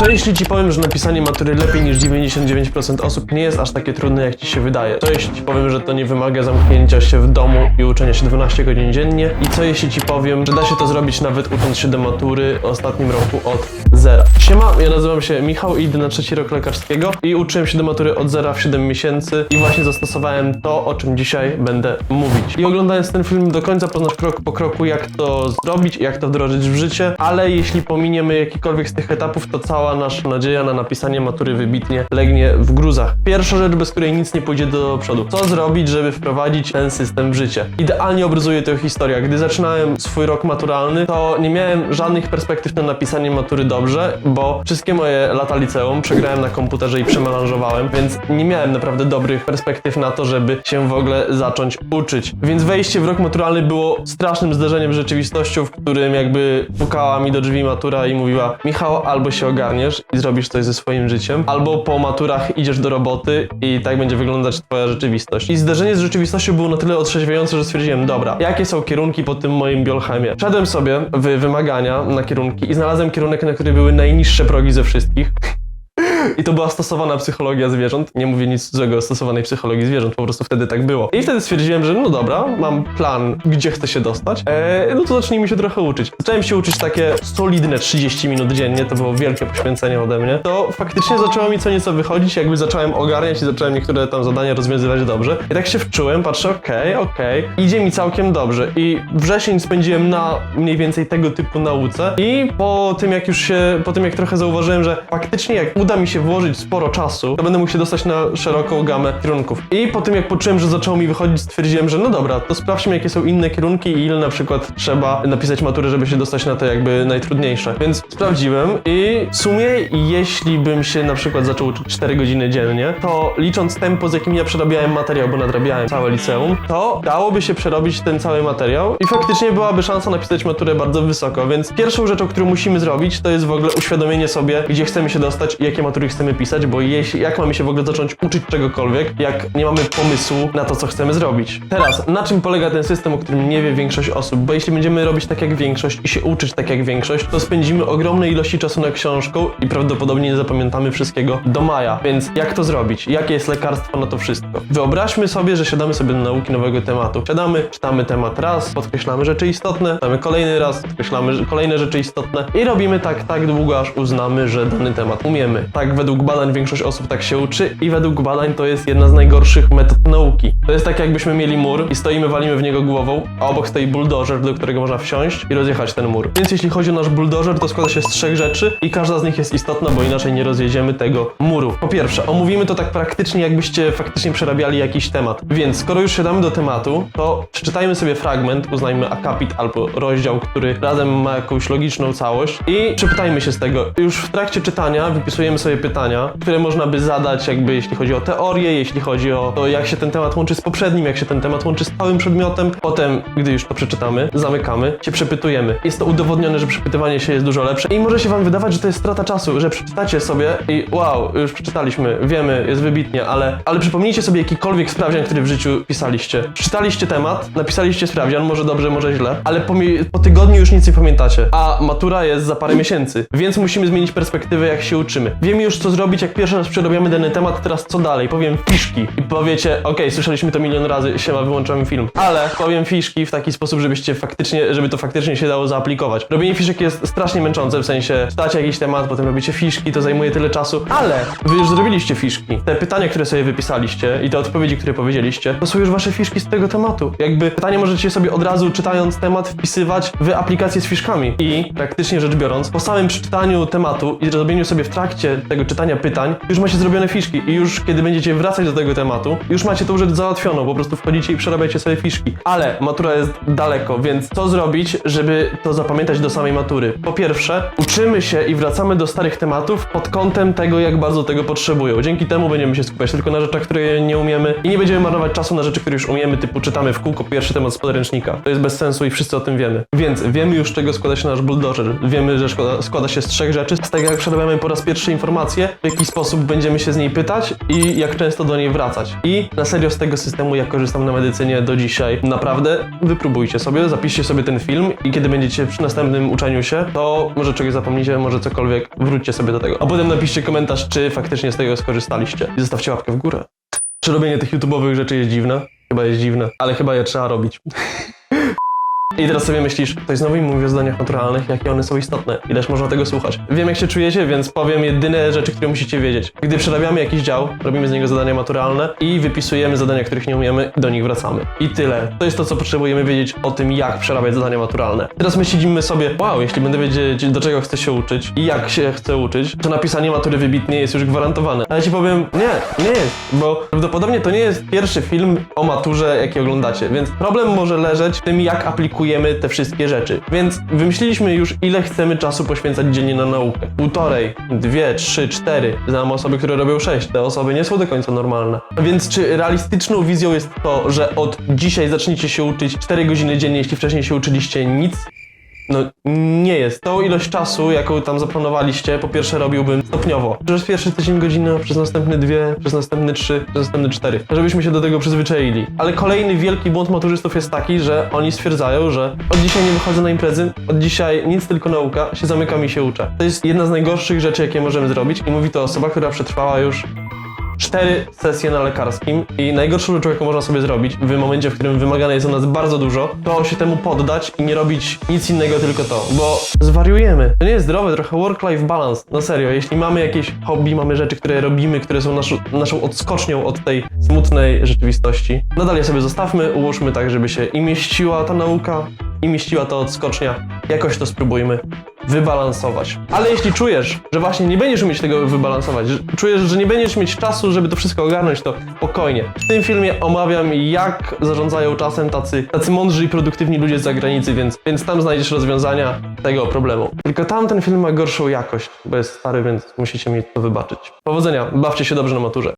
Co jeśli ci powiem, że napisanie matury lepiej niż 99% osób nie jest aż takie trudne, jak ci się wydaje? Co jeśli ci powiem, że to nie wymaga zamknięcia się w domu i uczenia się 12 godzin dziennie? I co jeśli ci powiem, że da się to zrobić nawet ucząc się do matury w ostatnim roku od zera? Siema, ja nazywam się Michał i idę na trzeci rok lekarskiego i uczyłem się do matury od zera w 7 miesięcy i właśnie zastosowałem to, o czym dzisiaj będę mówić. I oglądając ten film do końca poznasz krok po kroku, jak to zrobić, jak to wdrożyć w życie, ale jeśli pominiemy jakikolwiek z tych etapów, to cała nasza nadzieja na napisanie matury wybitnie legnie w gruzach. Pierwsza rzecz, bez której nic nie pójdzie do przodu. Co zrobić, żeby wprowadzić ten system w życie? Idealnie obrazuje to historia. Gdy zaczynałem swój rok maturalny, to nie miałem żadnych perspektyw na napisanie matury dobrze, bo wszystkie moje lata liceum przegrałem na komputerze i przemelanżowałem, więc nie miałem naprawdę dobrych perspektyw na to, żeby się w ogóle zacząć uczyć. Więc wejście w rok maturalny było strasznym zderzeniem z rzeczywistością, w którym jakby pukała mi do drzwi matura i mówiła Michał, albo się ogarniesz i zrobisz coś ze swoim życiem, albo po maturach idziesz do roboty i tak będzie wyglądać twoja rzeczywistość. I zderzenie z rzeczywistością było na tyle otrzeźwiające, że stwierdziłem, dobra, jakie są kierunki po tym moim biolchemie? Wszedłem sobie w wymagania na kierunki i znalazłem kierunek, na który były najniższe progi ze wszystkich. I to była stosowana psychologia zwierząt. Nie mówię nic złego o stosowanej psychologii zwierząt, po prostu wtedy tak było. I wtedy stwierdziłem, że no dobra, mam plan, gdzie chcę się dostać. Eee, no to zacznijmy się trochę uczyć. Zacząłem się uczyć takie solidne 30 minut dziennie, to było wielkie poświęcenie ode mnie. To faktycznie zaczęło mi co nieco wychodzić, jakby zacząłem ogarniać i zacząłem niektóre tam zadania rozwiązywać dobrze. I tak się wczułem, patrzę, okej, okej, idzie mi całkiem dobrze. I wrzesień spędziłem na mniej więcej tego typu nauce i po tym jak już się, po tym jak trochę zauważyłem, że faktycznie jak uda mi się włożyć sporo czasu, to będę mógł się dostać na szeroką gamę kierunków. I po tym jak poczułem, że zaczęło mi wychodzić, stwierdziłem, że no dobra, to sprawdźmy jakie są inne kierunki i ile na przykład trzeba napisać matury, żeby się dostać na te jakby najtrudniejsze. Więc sprawdziłem i w sumie jeśli bym się na przykład zaczął uczyć 4 godziny dziennie, to licząc tempo, z jakim ja przerabiałem materiał, bo nadrabiałem całe liceum, to dałoby się przerobić ten cały materiał i faktycznie byłaby szansa napisać maturę bardzo wysoko, więc pierwszą rzeczą, którą musimy zrobić, to jest w ogóle uświadomienie sobie, gdzie chcemy się dostać i jakie matury chcemy pisać, bo jeśli, jak mamy się w ogóle zacząć uczyć czegokolwiek, jak nie mamy pomysłu na to, co chcemy zrobić. Teraz, na czym polega ten system, o którym nie wie większość osób? Bo jeśli będziemy robić tak jak większość i się uczyć tak jak większość, to spędzimy ogromne ilości czasu na książką i prawdopodobnie nie zapamiętamy wszystkiego do maja. Więc jak to zrobić? Jakie jest lekarstwo na to wszystko? Wyobraźmy sobie, że siadamy sobie do nauki nowego tematu. Siadamy, czytamy temat raz, podkreślamy rzeczy istotne, czytamy kolejny raz, podkreślamy kolejne rzeczy istotne i robimy tak tak długo, aż uznamy, że dany temat umiemy. Tak według badań większość osób tak się uczy i według badań to jest jedna z najgorszych metod nauki. To jest tak jakbyśmy mieli mur i stoimy, walimy w niego głową, a obok stoi buldożer, do którego można wsiąść i rozjechać ten mur. Więc jeśli chodzi o nasz buldożer, to składa się z trzech rzeczy i każda z nich jest istotna, bo inaczej nie rozjedziemy tego muru. Po pierwsze, omówimy to tak praktycznie, jakbyście faktycznie przerabiali jakiś temat. Więc skoro już siadamy do tematu, to przeczytajmy sobie fragment, uznajmy akapit albo rozdział, który razem ma jakąś logiczną całość i przepytajmy się z tego. Już w trakcie czytania wypisujemy sobie pytania, które można by zadać, jakby jeśli chodzi o teorię, jeśli chodzi o to, jak się ten temat łączy z poprzednim, jak się ten temat łączy z całym przedmiotem. Potem, gdy już to przeczytamy, zamykamy, się przepytujemy. Jest to udowodnione, że przepytywanie się jest dużo lepsze i może się wam wydawać, że to jest strata czasu, że przeczytacie sobie i wow, już przeczytaliśmy, wiemy, jest wybitnie, ale, ale przypomnijcie sobie jakikolwiek sprawdzian, który w życiu pisaliście. Przeczytaliście temat, napisaliście sprawdzian, może dobrze, może źle, ale po, po tygodniu już nic nie pamiętacie, a matura jest za parę miesięcy, więc musimy zmienić perspektywę, jak się uczymy. Wiemy już, co zrobić, jak pierwszy raz przerabiamy dany temat, teraz co dalej? Powiem fiszki i powiecie, okej, słyszeliśmy to milion razy, siema, wyłączamy film, ale powiem fiszki w taki sposób, żebyście faktycznie, żeby to faktycznie się dało zaaplikować. Robienie fiszek jest strasznie męczące, w sensie czytacie jakiś temat, potem robicie fiszki, to zajmuje tyle czasu, ale wy już zrobiliście fiszki. Te pytania, które sobie wypisaliście i te odpowiedzi, które powiedzieliście, to są już wasze fiszki z tego tematu. Jakby pytanie możecie sobie od razu, czytając temat, wpisywać w aplikację z fiszkami. I praktycznie rzecz biorąc, po samym przeczytaniu tematu i zrobieniu sobie w trakcie tego czytania pytań, już macie zrobione fiszki i już kiedy będziecie wracać do tego tematu, już macie tą rzecz załatwioną, po prostu wchodzicie i przerabiacie sobie fiszki. Ale matura jest daleko, więc co zrobić, żeby to zapamiętać do samej matury? Po pierwsze, uczymy się i wracamy do starych tematów pod kątem tego, jak bardzo tego potrzebują. Dzięki temu będziemy się skupiać tylko na rzeczach, które nie umiemy i nie będziemy marnować czasu na rzeczy, które już umiemy, typu czytamy w kółko pierwszy temat z podręcznika. To jest bez sensu i wszyscy o tym wiemy. Więc wiemy już, czego składa się nasz bulldozer. Wiemy, że składa, składa się z trzech rzeczy, z tego jak przerabiamy po raz pierwszy informacje. W jaki sposób będziemy się z niej pytać i jak często do niej wracać. I na serio z tego systemu, jak korzystam na medycynie do dzisiaj, naprawdę wypróbujcie sobie, zapiszcie sobie ten film i kiedy będziecie przy następnym uczeniu się, to może czegoś zapomnicie, może cokolwiek, wróćcie sobie do tego. A potem napiszcie komentarz, czy faktycznie z tego skorzystaliście. I zostawcie łapkę w górę. Czy robienie tych YouTube'owych rzeczy jest dziwne? Chyba jest dziwne, ale chyba je trzeba robić. I teraz sobie myślisz, ktoś znowu mi mówi o zadaniach naturalnych, jakie one są istotne, ileż można tego słuchać. Wiem jak się czujecie, więc powiem jedyne rzeczy, które musicie wiedzieć. Gdy przerabiamy jakiś dział, robimy z niego zadania maturalne i wypisujemy zadania, których nie umiemy do nich wracamy. I tyle. To jest to, co potrzebujemy wiedzieć o tym, jak przerabiać zadania maturalne. Teraz myślimy sobie, wow, jeśli będę wiedzieć, do czego chcę się uczyć i jak się chcę uczyć, to napisanie matury wybitnie jest już gwarantowane. Ale ci powiem, nie, nie jest, bo prawdopodobnie to nie jest pierwszy film o maturze, jaki oglądacie, więc problem może leżeć w tym, jak aplikujemy te wszystkie rzeczy. Więc wymyśliliśmy już, ile chcemy czasu poświęcać dziennie na naukę. Półtorej, dwie, trzy, cztery. Znam osoby, które robią sześć. Te osoby nie są do końca normalne. Więc czy realistyczną wizją jest to, że od dzisiaj zaczniecie się uczyć 4 godziny dziennie, jeśli wcześniej się uczyliście nic? No nie jest. Tą ilość czasu, jaką tam zaplanowaliście, po pierwsze robiłbym stopniowo. Przez pierwszy tydzień godzina, przez następny dwie, przez następny trzy, przez następny cztery. Żebyśmy się do tego przyzwyczaili. Ale kolejny wielki błąd maturzystów jest taki, że oni stwierdzają, że od dzisiaj nie wychodzę na imprezy, od dzisiaj nic tylko nauka, się zamykam i się uczę. To jest jedna z najgorszych rzeczy, jakie możemy zrobić i mówi to osoba, która przetrwała już cztery sesje na lekarskim i najgorszą rzeczą, jaką można sobie zrobić w momencie, w którym wymagane jest od nas bardzo dużo, to się temu poddać i nie robić nic innego, tylko to, bo zwariujemy. To nie jest zdrowe, trochę work-life balance. No serio, jeśli mamy jakieś hobby, mamy rzeczy, które robimy, które są naszą, naszą odskocznią od tej smutnej rzeczywistości, nadal je sobie zostawmy, ułóżmy tak, żeby się i mieściła ta nauka, i mieściła ta odskocznia. Jakoś to spróbujmy wybalansować. Ale jeśli czujesz, że właśnie nie będziesz umieć tego wybalansować, że czujesz, że nie będziesz mieć czasu, żeby to wszystko ogarnąć, to spokojnie. W tym filmie omawiam, jak zarządzają czasem tacy, tacy mądrzy i produktywni ludzie z zagranicy, więc, więc tam znajdziesz rozwiązania tego problemu. Tylko tamten film ma gorszą jakość, bo jest stary, więc musicie mi to wybaczyć. Powodzenia, bawcie się dobrze na maturze.